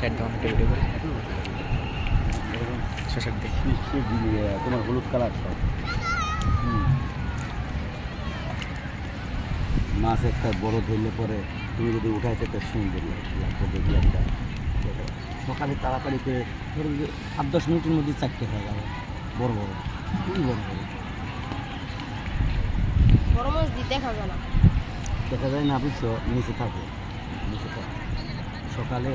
Side দাও একটা video করে শেষের দিকে। তোমার হলুদ কালার সব। হুম। মাছ একটা বড় ধরলে পরে তুমি যদি উঠাইতে একটা সুন্দর লাগবে একটা। সকালে তাড়াতাড়ি করে ধরো যে আট দশ মিনিটের মধ্যে চারটে হয়ে যাবে বড় বড়। খুবই বড় বড়? বড় মাছ দিতে দেখা যায় না। দেখা যায় না বুঝছ? নিচে থাকে। নিচে থাকে। সকালে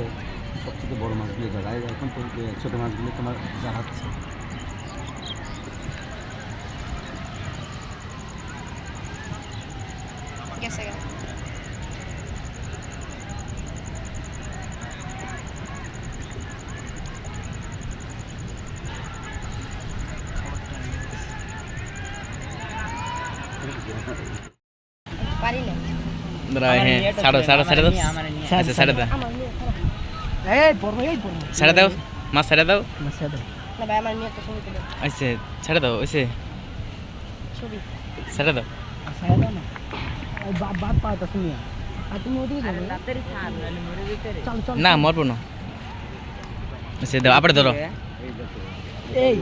সবথেকে বড় মাছগুলো ধরায় এখন তো এ, ছোটো মাছগুলো তোমার জাহাচ্ছে গেছে গা পারি না দাঁড়া হ্যাঁ ছাড়ো ছাড়ো ছাড়ে দাও এই পড়ব এই পড়ব। ছাড়ে দাও। মাছ ছাড়ে দাও। মাসে দাও। না ভাই আমার নিয়ে একটা ছবি তুলে। আচ্ছা ছাড়ে দাও ওইসে ছবি। ছাড়ে দাও। না। বাপ বাপ পাতা শুনি। আর তুমি ওদিকে যাবে? চল চল। না মরবো না। আচ্ছা দাও আবার ধরো। এই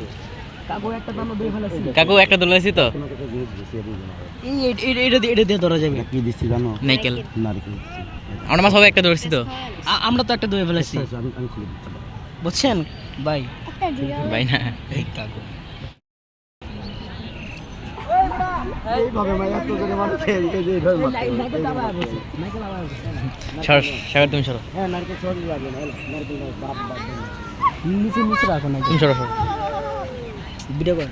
কাকু একটা ফেলেছি কাকু একটা দোলাইছি তো। এটা দিয়ে এটা দিয়ে ধরা যাবে। কি দিচ্ছি জানো নাইকেল নারকেল। এটা। আমরা মাছ হবে একটা ধরেছি তো? আমরা তো একটা ধুয়ে ফেলেছি বুঝছেন? ভাই একটা ভাই না? সর তুমি সরো। হ্যাঁ। নিচে নিচে রাখো সরো সরো। ভিডিও কর।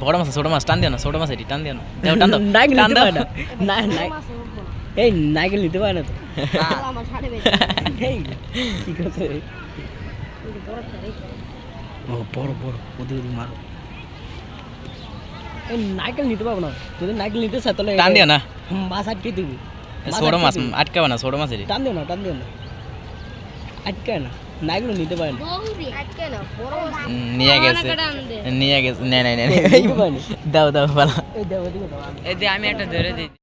বড় মাছ ছোট মাছ টান দিও না ছোট মাছ এটি টান দিও না। টান দাও। টান দাও। না। না এই নাইকেল নিতে পারে না তো। বেঁচে এই কি কথা রে? বড় ছাড়ে ও বড় বড় ওদের ওদের মারো। এই নাইকেল নিতে পারব না। যদি নাইকেল নিতে চাই তাহলে টান দিও না। মাছ আটকে দিবি। ছোট মাছ। আটকাবে না ছোট মাছ টান দিও না টান দিও না। আটকে না। নাইকেল নিতে পারে না। নিয়ে গেছে। নিয়ে গেছে নে নে। দাও দাও এই দাও আমি একটা ধরে দিই।